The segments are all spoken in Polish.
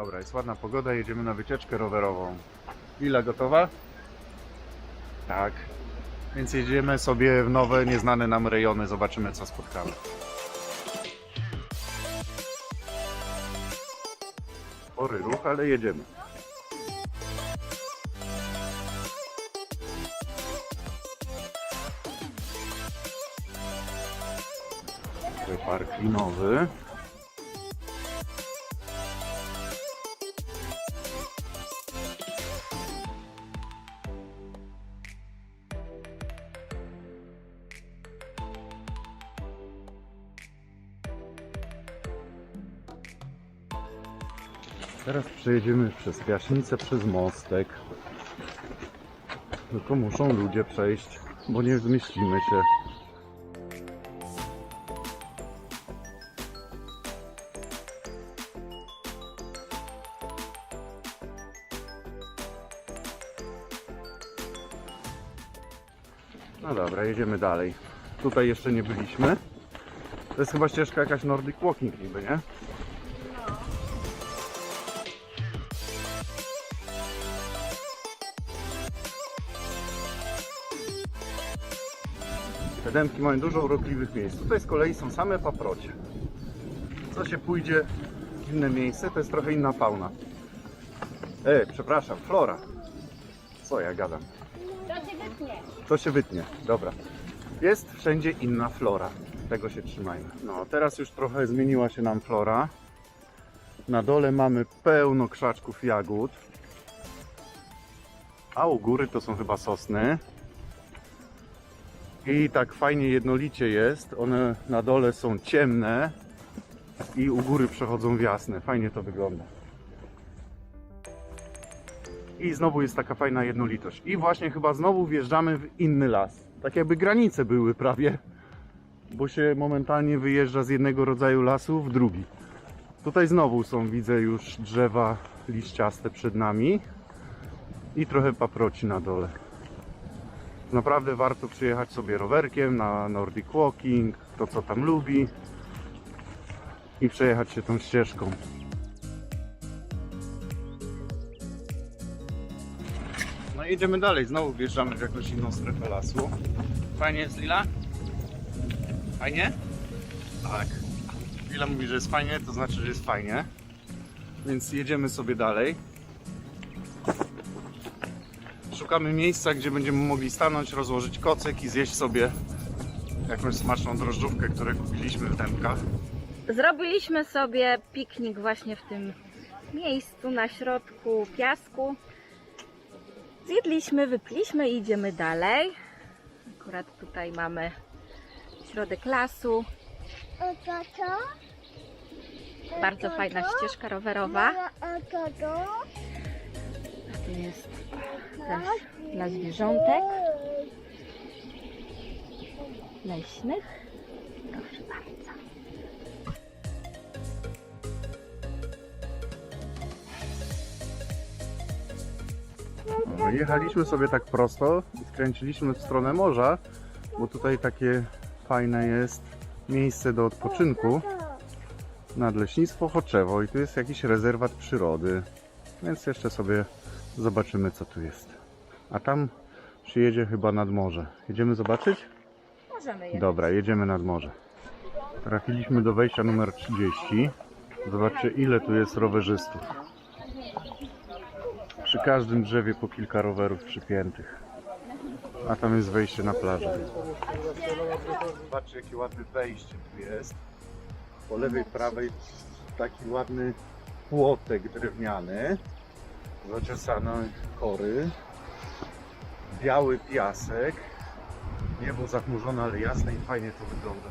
Dobra, jest ładna pogoda, jedziemy na wycieczkę rowerową. Lila gotowa? Tak. Więc jedziemy sobie w nowe, nieznane nam rejony, zobaczymy co spotkamy. Spory ruch, ale jedziemy. Park linowy. Przejedziemy przez Piaśnicę, przez mostek. Tylko muszą ludzie przejść, bo nie zmieścimy się. No dobra, jedziemy dalej. Tutaj jeszcze nie byliśmy. To jest chyba ścieżka jakaś Nordic Walking niby, nie? Te dębki mają dużo urokliwych miejsc. Tutaj z kolei są same paprocie. Co się pójdzie w inne miejsce, to jest trochę inna fauna. E, przepraszam, flora. Co ja gadam? To się wytnie. To się wytnie, dobra. Jest wszędzie inna flora. Tego się trzymajmy. No, teraz już trochę zmieniła się nam flora. Na dole mamy pełno krzaczków jagód. A u góry to są chyba sosny. I tak fajnie jednolicie jest. One na dole są ciemne i u góry przechodzą w jasne. Fajnie to wygląda. I znowu jest taka fajna jednolitość. I właśnie chyba znowu wjeżdżamy w inny las. Tak jakby granice były prawie, bo się momentalnie wyjeżdża z jednego rodzaju lasu w drugi. Tutaj znowu są, widzę już drzewa liściaste przed nami i trochę paproci na dole. Naprawdę warto przyjechać sobie rowerkiem na Nordic Walking, to co tam lubi i przejechać się tą ścieżką. No i idziemy dalej, znowu wjeżdżamy w jakąś inną strefę lasu. Fajnie jest Lila? Fajnie? Tak. Lila mówi, że jest fajnie, to znaczy, że jest fajnie. Więc jedziemy sobie dalej. Szukamy miejsca, gdzie będziemy mogli stanąć, rozłożyć kocyk i zjeść sobie jakąś smaczną drożdżówkę, którą kupiliśmy w Dębkach. Zrobiliśmy sobie piknik właśnie w tym miejscu na środku piasku. Zjedliśmy, wypiliśmy i idziemy dalej. Akurat tutaj mamy środek lasu. Bardzo fajna ścieżka rowerowa. Tu jest też dla zwierzątek leśnych. Proszę bardzo. No, Jechaliśmy sobie tak prosto i skręciliśmy w stronę morza, bo tutaj takie fajne jest miejsce do odpoczynku. Nadleśnictwo Choczewo i tu jest jakiś rezerwat przyrody. Więc jeszcze sobie zobaczymy co tu jest. A tam się jedzie chyba nad morze. Jedziemy zobaczyć? Możemy jechać. Dobra, jedziemy nad morze. Trafiliśmy do wejścia numer 30. Zobaczcie ile tu jest rowerzystów. Przy każdym drzewie po kilka rowerów przypiętych. A tam jest wejście na plażę. Zobaczcie jakie ładne wejście tu jest. Po lewej, prawej taki ładny płotek drewniany. Zaczesane kory. Biały piasek. Niebo zachmurzone, ale jasne i fajnie to wygląda.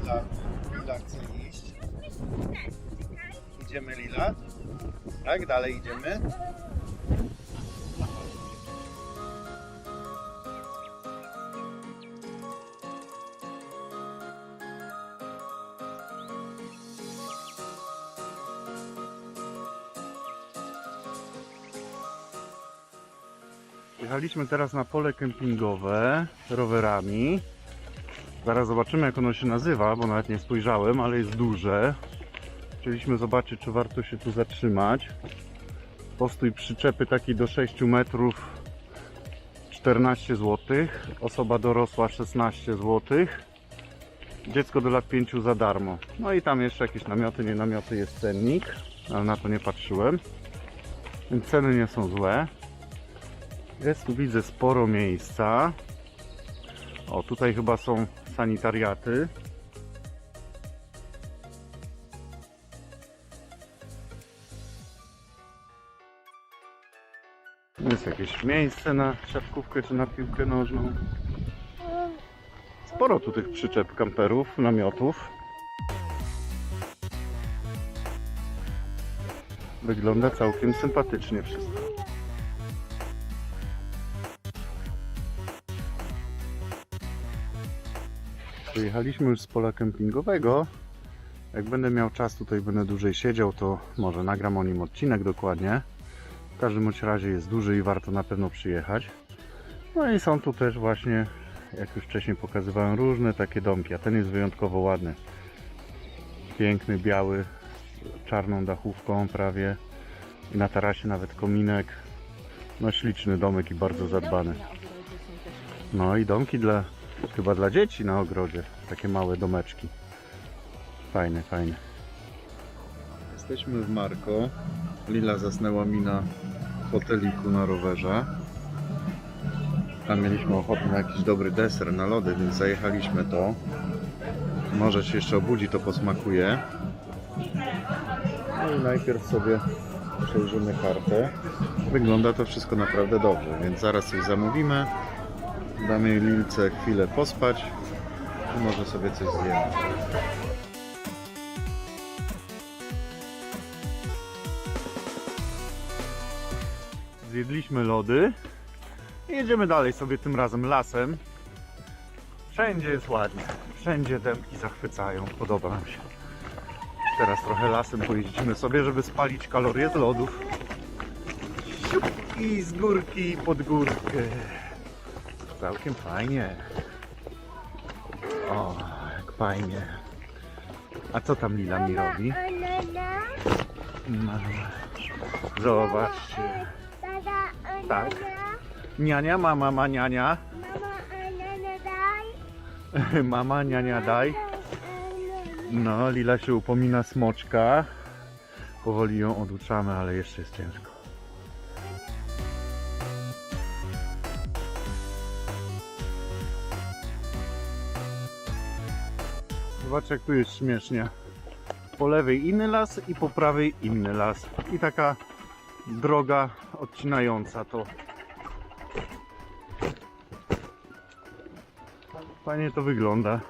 Lila, Lila chce iść. Idziemy Lila. Tak, dalej idziemy. Jechaliśmy teraz na pole kempingowe rowerami. Zaraz zobaczymy jak ono się nazywa, bo nawet nie spojrzałem, ale jest duże. Chcieliśmy zobaczyć, czy warto się tu zatrzymać. Postój przyczepy taki do 6 metrów 14 zł. Osoba dorosła 16 zł. Dziecko do lat 5 za darmo. No i tam jeszcze jakieś namioty, nie namioty, jest cennik, ale na to nie patrzyłem. Więc ceny nie są złe. Jest tu widzę sporo miejsca. O, tutaj chyba są sanitariaty. Jest jakieś miejsce na siatkówkę czy na piłkę nożną. Sporo tu tych przyczep kamperów, namiotów. Wygląda całkiem sympatycznie wszystko. Wyjechaliśmy już z pola kempingowego. Jak będę miał czas, tutaj będę dłużej siedział, to może nagram o nim odcinek dokładnie. W każdym bądź razie jest duży i warto na pewno przyjechać. No i są tu też właśnie, jak już wcześniej pokazywałem, różne takie domki, a ten jest wyjątkowo ładny. Piękny, biały, z czarną dachówką prawie. I na tarasie nawet kominek. No śliczny domek i bardzo zadbany. No i domki dla, chyba dla dzieci na ogrodzie. Takie małe domeczki. Fajne, fajne. Jesteśmy w Marko. Lila zasnęła mi na hoteliku na rowerze. Tam mieliśmy ochotę na jakiś dobry deser, na lody, więc zajechaliśmy to. Może się jeszcze obudzi, to posmakuje. No i najpierw sobie przejrzymy kartę. Wygląda to wszystko naprawdę dobrze, więc zaraz coś zamówimy. Damy Lilce chwilę pospać i może sobie coś zjemy. Zjedliśmy lody i jedziemy dalej sobie tym razem lasem. Wszędzie jest ładnie, wszędzie dębki zachwycają, podoba nam się. Teraz trochę lasem pojeździmy sobie, żeby spalić kalorie z lodów. Siup, I z górki pod górkę. Całkiem fajnie. O, jak fajnie. A co tam Lila mi robi? No, zobaczcie. Tak. Niania, mama ma niania. Mama, niania daj. No, Lila się upomina smoczka. Powoli ją oduczamy, ale jeszcze jest ciężko. Zobacz jak tu jest śmiesznie. Po lewej inny las i po prawej inny las. I taka droga odcinająca to. Fajnie to wygląda.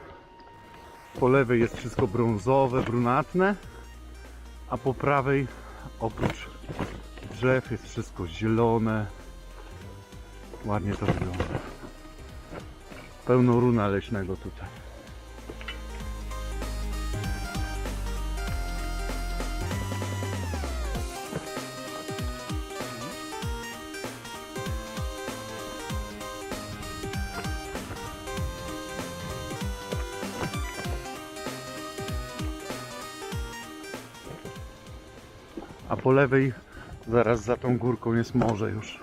Po lewej jest wszystko brązowe, brunatne, a po prawej oprócz drzew jest wszystko zielone. Ładnie to wygląda. Pełno runa leśnego tutaj. Po lewej, zaraz za tą górką jest morze już.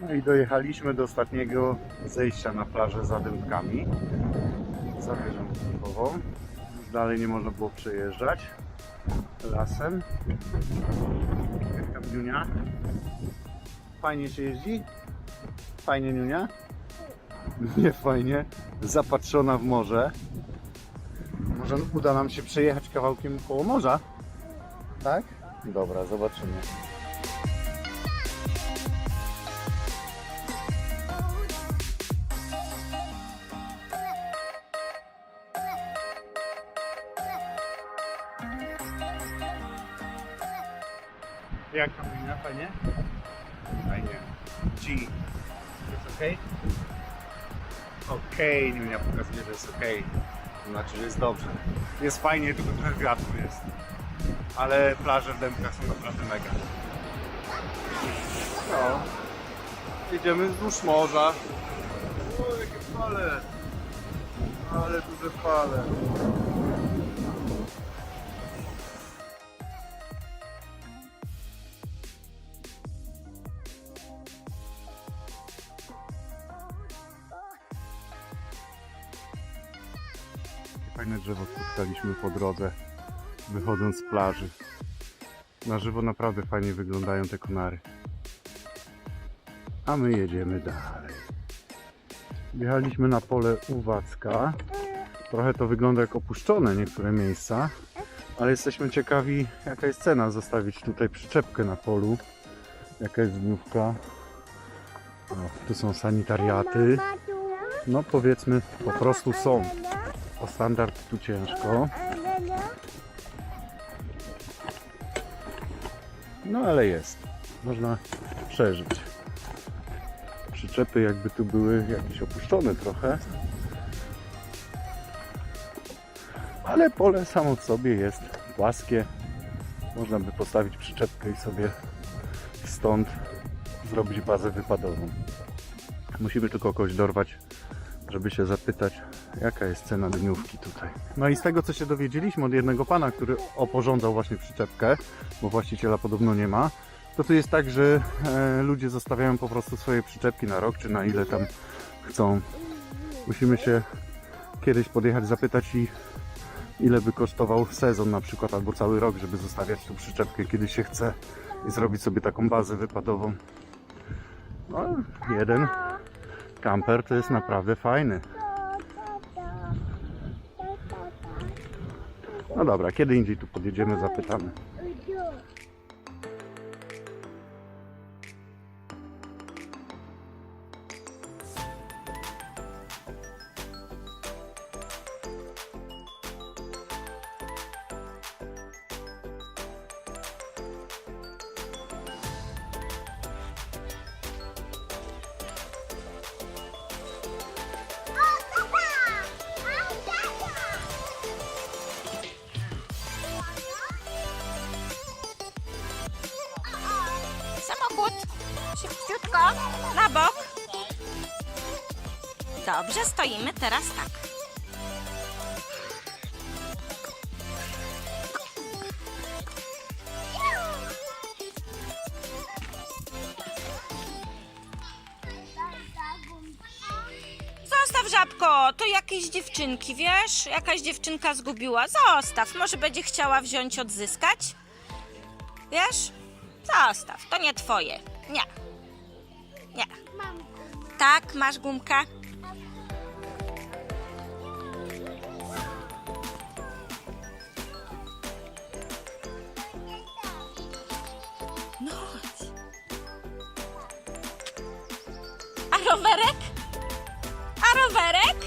No i dojechaliśmy do ostatniego zejścia na plażę za dębkami. Za wieżą dalej nie można było przejeżdżać lasem. Jak tam Niunia? Fajnie się jeździ? Fajnie Niunia? Nie fajnie, zapatrzona w morze. Może uda nam się przejechać kawałkiem koło morza? Tak? Dobra, zobaczymy. Jak tam? Fajnie? Fajnie. G. Jest ok? Niunia pokazuje, że jest okej. Znaczy jest dobrze. Jest fajnie, tylko trochę wiatru jest. Ale plaże w Dębkach są naprawdę mega. No. Jedziemy wzdłuż morza. O, jakie fale. Ale duże fale. Fajne drzewo spotkaliśmy po drodze, wychodząc z plaży. Na żywo naprawdę fajnie wyglądają te konary. A my jedziemy dalej. Wjechaliśmy na pole Uwacka. Trochę to wygląda jak opuszczone niektóre miejsca, ale jesteśmy ciekawi jaka jest cena zostawić tutaj przyczepkę na polu. Jaka jest dniówka. O, tu są sanitariaty. No powiedzmy po prostu są. O standard tu ciężko. No ale jest. Można przeżyć. Przyczepy jakby tu były jakieś opuszczone trochę. Ale pole samo w sobie jest płaskie. Można by postawić przyczepkę i sobie stąd zrobić bazę wypadową. Musimy tylko kogoś dorwać, żeby się zapytać, jaka jest cena dniówki tutaj. No i z tego, co się dowiedzieliśmy od jednego pana, który oporządzał właśnie przyczepkę, bo właściciela podobno nie ma, to tu jest tak, że e, ludzie zostawiają po prostu swoje przyczepki na rok, czy na ile tam chcą. Musimy się kiedyś podjechać, zapytać i ile by kosztował sezon na przykład, albo cały rok, żeby zostawiać tu przyczepkę, kiedy się chce i zrobić sobie taką bazę wypadową. No, jeden kamper to jest naprawdę fajny. No dobra, kiedy indziej tu podjedziemy, zapytamy. Szybciutko. Na bok. Dobrze, stoimy teraz tak. Zostaw żabko, to jakieś dziewczynki, wiesz? Jakaś dziewczynka zgubiła. Zostaw, może będzie chciała wziąć, odzyskać. Wiesz? Zostaw, to nie twoje. Nie. Nie. Tak, masz gumkę. No chodź. A rowerek? A rowerek?